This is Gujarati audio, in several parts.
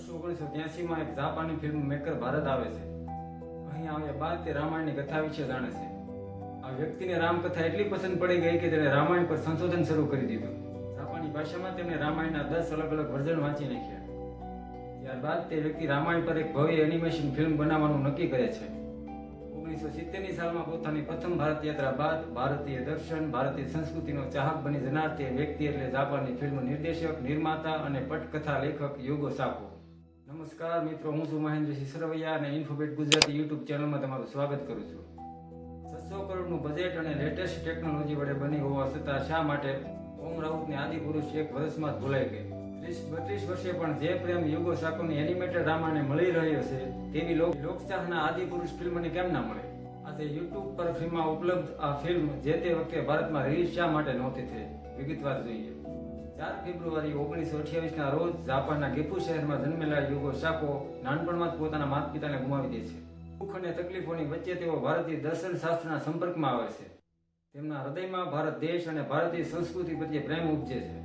વર્ષ ઓગણીસો ત્યાસીમાં એક જાપાની ફિલ્મ મેકર ભારત આવે છે. અહીં આવ્યા બાદ તે રામાયણની કથા વિશે જાણે છે. આ વ્યક્તિને રામકથા એટલી પસંદ પડી ગઈ કે તેણે રામાયણ પર સંશોધન શરૂ કરી દીધું. જાપાની ભાષામાં તેમણે રામાયણના દસ અલગ અલગ વર્ઝન વાંચી નાખ્યા. ત્યારબાદ તે વ્યક્તિ રામાયણ પર એક ભવ્ય એનિમેશન ફિલ્મ બનાવવાનું નક્કી કરે છે. ઓગણીસો સિત્તેરની સાલમાં પોતાની પ્રથમ ભારત યાત્રા બાદ ભારતીય દર્શન, ભારતીય સંસ્કૃતિનો ચાહક બની જનાર તે વ્યક્તિ એટલે જાપાનની ફિલ્મ નિર્દેશક, નિર્માતા અને પટકથા લેખક યુગો સાકો. નમસ્કાર મિત્રો, હું છું મહેન્દ્રસિંહ સરવૈયા અને ઇન્ફોબેટ ગુજરાતી યુટ્યુબ ચેનલમાં તમારું સ્વાગત કરું છું. છસો કરોડનું બજેટ અને લેટેસ્ટ ટેકનોલોજી વડે બની હોવા છતાં શા માટે ઓમ રાઉતને આદિપુરુષ એક વર્ષમાં જ ભૂલાઈ ગઈ? ત્રીસ, બત્રીસ વર્ષે પણ જે પ્રેમ યુગો સાકોની એનિમેટેડ રામાને મળી રહ્યો છે, તેવી લોક લોકચાહના આદિપુરુષ ફિલ્મને કેમ ના મળે? આજે યુટ્યુબ પર ફ્રીમાં ઉપલબ્ધ આ ફિલ્મ જે તે વખતે ભારતમાં રિલીઝ શા માટે નહોતી થઈ? વિગતવાર જોઈએ. ચાર ફેબ્રુઆરી ઓગણીસો અઠ્યાવીસના રોજ જાપાનના ગેપુ શહેરમાં જન્મેલા યુગો સાકો નાનપણમાં જ પોતાના માતા પિતાને ગુમાવી દે છે. દુઃખ અને તકલીફોની વચ્ચે તેઓ ભારતીય દર્શન શાસ્ત્રના સંપર્કમાં આવે છે. તેમના હૃદયમાં ભારત દેશ અને ભારતીય સંસ્કૃતિ પ્રત્યે પ્રેમ ઉપજે છે.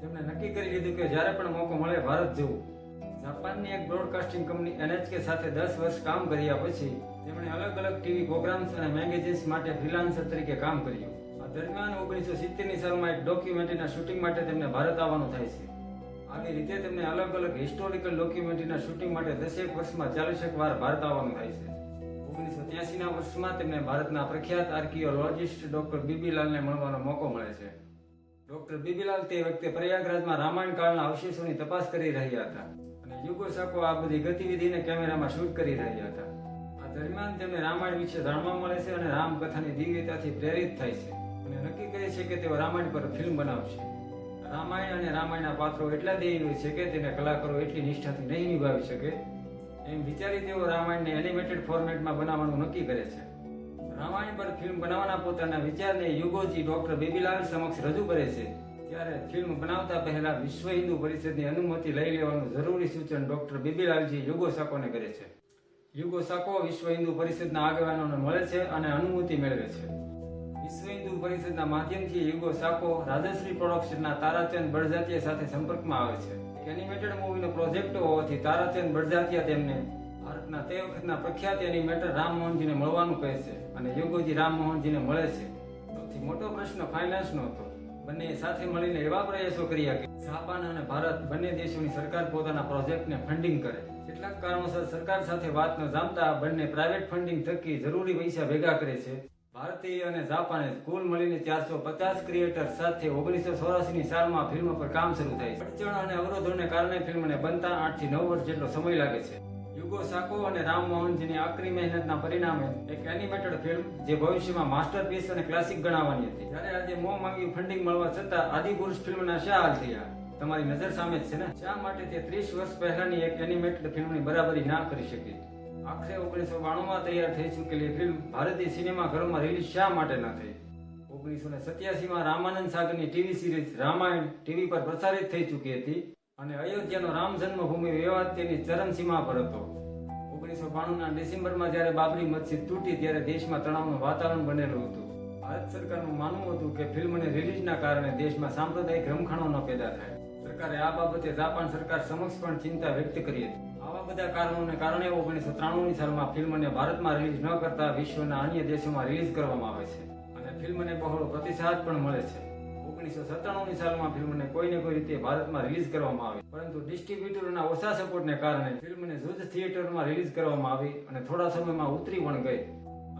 તેમણે નક્કી કરી લીધું કે જ્યારે પણ મોકો મળે, ભારત જવું. જાપાનની એક બ્રોડકાસ્ટિંગ કંપની એનએચકે સાથે દસ વર્ષ કામ કર્યા પછી તેમણે અલગ અલગ ટીવી પ્રોગ્રામ્સ અને મેગેઝિન્સ માટે ફ્રીલાન્સર તરીકે કામ કર્યું. આ દરમિયાન ઓગણીસો સિત્તેરની સાલમાં એક ડોક્યુમેન્ટરીના શૂટિંગ માટે તેમને ભારત આવવાનું થાય છે. આવી રીતે તેમને અલગ અલગ હિસ્ટોરિકલ ડોક્યુમેન્ટરીના શૂટિંગ માટે દસેક વર્ષમાં ચાલીસેક વાર ભારત આવવાનું થાય છે. ઓગણીસો ત્યાસીના વર્ષમાં તેમને ભારતના પ્રખ્યાત આર્કિયોલોજિસ્ટ ડોક્ટર બીબીલાલને મળવાનો મોકો મળે છે. ડોક્ટર બીબીલાલ તે વખતે પ્રયાગરાજમાં રામાયણ કાળના અવશેષોની તપાસ કરી રહ્યા હતા. યુગો શકો આ બધી ગતિવિધિને કેમેરામાં શૂટ કરી રહ્યા હતા. આ દરમિયાન તેમને રામાયણ વિશે જાણવા મળે છે અને રામકથાની દિવ્યતાથી પ્રેરિત થાય છે. અને નક્કી કરે છે કે તેઓ રામાયણ પર ફિલ્મ બનાવશે. રામાયણ અને રામાયણના પાત્રો એટલા દેવી હોય છે કે તેને કલાકારો એટલી નિષ્ઠાથી નહીં નિભાવી શકે. એમ વિચારી તેઓ રામાયણને એનિમેટેડ ફોર્મેટમાં બનાવવાનું નક્કી કરે છે. રામાયણ પર ફિલ્મ બનાવવાના પોતાના વિચારને યુગોજી ડોક્ટર બેબીલાલ સમક્ષ રજૂ કરે છે. ત્યારે ફિલ્મ બનાવતા પહેલા વિશ્વ હિન્દુ પરિષદની અનુમતિ લઈ લેવાનું જરૂરી સૂચન ડોક્ટર બિબીલાલજી યુગો સાકોને કરે છે. યુગો સાકો વિશ્વ હિન્દુ પરિષદના આગેવાનોને મળે છે અને અનુમતિ મેળવે છે. વિશ્વ હિન્દુ પરિષદના માધ્યમથી યુગો સાકો રાજશ્રી પ્રોડક્શનના તારાચંદ બળજાતિયા સાથે સંપર્કમાં આવે છે. એનિમેટેડ મૂવીનો પ્રોજેક્ટ હોવાથી તારાચંદ બળજાતિયા તેમને ભારતના તે વખતના પ્રખ્યાત એનિમેટર રામમોહનજીને મળવાનું કહે છે અને યોગોજી રામમોહનજીને મળે છે. સૌથી મોટો પ્રશ્ન ફાઇનાન્સનો હતો. બંને સાથે મળીને એવા પ્રયાસો કર્યા કે જાપાન અને ભારત બંને દેશોની સરકાર પોતાના પ્રોજેક્ટને ફંડિંગ કરે. કેટલાક કારણોસર સરકાર સાથે વાત ન જામતા બંને પ્રાઇવેટ ફંડિંગ થકી જરૂરી પૈસા ભેગા કરે છે. ભારતીય અને જાપાને કુલ મળીને ચારસો પચાસ ક્રિએટર સાથે ઓગણીસો ચોરાસીની સાલમાં ફિલ્મ પર કામ શરૂ થાય છે. અડચણ અને અવરોધોને કારણે ફિલ્મને બનતા આઠથી નવ વર્ષ જેટલો સમય લાગે છે. યુગો સાકો અને રામ મોહનજીની આકરી મહેનતના પરિણામે એક એનિમેટેડ ફિલ્મ જે ભવિષ્યમાં માસ્ટરપીસ અને ક્લાસિક ગણાવવાની હતી. ત્યારે આજે મોં માંગ્યું ફંડિંગ મળવા છતાં આદિપુરુષ ફિલ્મના શા હાલ થયા? તમારી નજર સામે જ છે ને? શા માટે તે ત્રીસ વર્ષ પહેલાની એક એનિમેટેડ ફિલ્મની બરાબરી ના કરી શકી? આખરે ઓગણીસો બાણુંમાં તૈયાર થઈ ચૂકેલી ફિલ્મ ભારતીય સિનેમા ઘરોમાં રિલીઝ શા માટે ન થઈ? ઓગણીસો સત્યાસીમાં રામાનંદ સાગરની ટીવી સિરીઝ રામાયણ ટીવી પર પ્રસારિત થઈ ચૂકી હતી. અને અયોધ્યાનો રામ જન્મભૂમિ વિવાદ તેની ચરમસીમા પર હતો. ઓગણીસો બાણુંના ડિસેમ્બરમાં જ્યારે બાબરી મસ્જિદ તૂટી ત્યારે દેશમાં તણાવનું વાતાવરણ બનેલું હતું. ભારત સરકારનું માનવું હતું કે ફિલ્મની રિલીઝના કારણે દેશમાં સાંપ્રદાયિક રમખાણો ન પેદા થાય. સરકારે આ બાબતે જાપાન સરકાર સમક્ષ પણ ચિંતા વ્યક્ત કરી હતી. આવા બધા કારણોને કારણે ઓગણીસો ત્રાણુંની સાલમાં ફિલ્મને ભારતમાં રિલીઝ ન કરતા વિશ્વના અન્ય દેશોમાં રિલીઝ કરવામાં આવે છે. અને ફિલ્મને બહોળો પ્રતિસાદ પણ મળે છે. ઓગણીસો સત્તાણુંની સાલમાં ફિલ્મને કોઈને કોઈ રીતે ભારતમાં રિલીઝ કરવામાં આવી. પરંતુ ડિસ્ટ્રીબ્યુટરોના ઓછા સપોર્ટને કારણે ફિલ્મને જુદ્ધ થિયેટરમાં રિલીઝ કરવામાં આવી અને થોડા સમયમાં ઉતરી પણ ગઈ.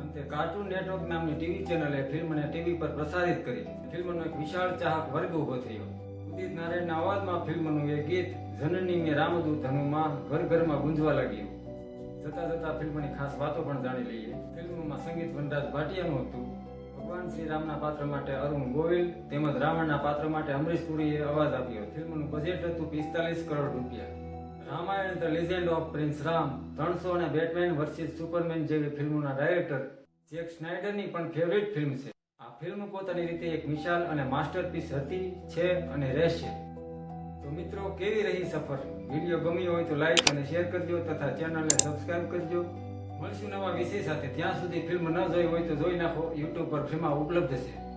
અંતે કાર્ટૂન નેટવર્ક નામની ટીવી ચેનલે ફિલ્મને ટીવી પર પ્રસારિત કરી. ફિલ્મનો એક વિશાળ ચાહક વર્ગ ઊભો થયો. ઉદિત નારાયણના અવાજમાં ફિલ્મનું એ ગીત જનની મેં રામદૂત ધનુમાં ઘર ઘરમાં ગુંજવા લાગ્યું જતા જતા ફિલ્મની ખાસ વાતો પણ જાણી લઈએ. ફિલ્મમાં સંગીત વનરાજ ભાટિયાનું હતું. ભગવાન શ્રી રામના પાત્ર માટે અરુણ ગોવિલ તેમજ રાવણના પાત્ર માટે અમરીશ પુરીએ અવાજ આપ્યો. ફિલ્મનું બજેટ હતું પિસ્તાલીસ કરોડ રૂપિયા. Ramayana the legend of prince Rama ત્રણસો અને બેટમેન વર્સિસ સુપરમેન જેવી ફિલ્મોના ડાયરેક્ટર જેક સ્નાઇડરની પણ ફેવરિટ ફિલ્મ છે. આ ફિલ્મ પોતાની રીતે એક વિશાલ અને માસ્ટરપીસ હતી, છે અને રહેશે. તો મિત્રો, કેવી રહી સફર? વીડિયો ગમ્યો હોય તો લાઈક અને શેર કરજો તથા ચેનલને સબસ્ક્રાઇબ કરજો. મળશું નવા વિષય સાથે ત્યાં સુધી ફિલ્મ ન જોઈ હોય તો જોઈ નાખો. યુટ્યુબ પર ફિલ્મ ઉપલબ્ધ છે.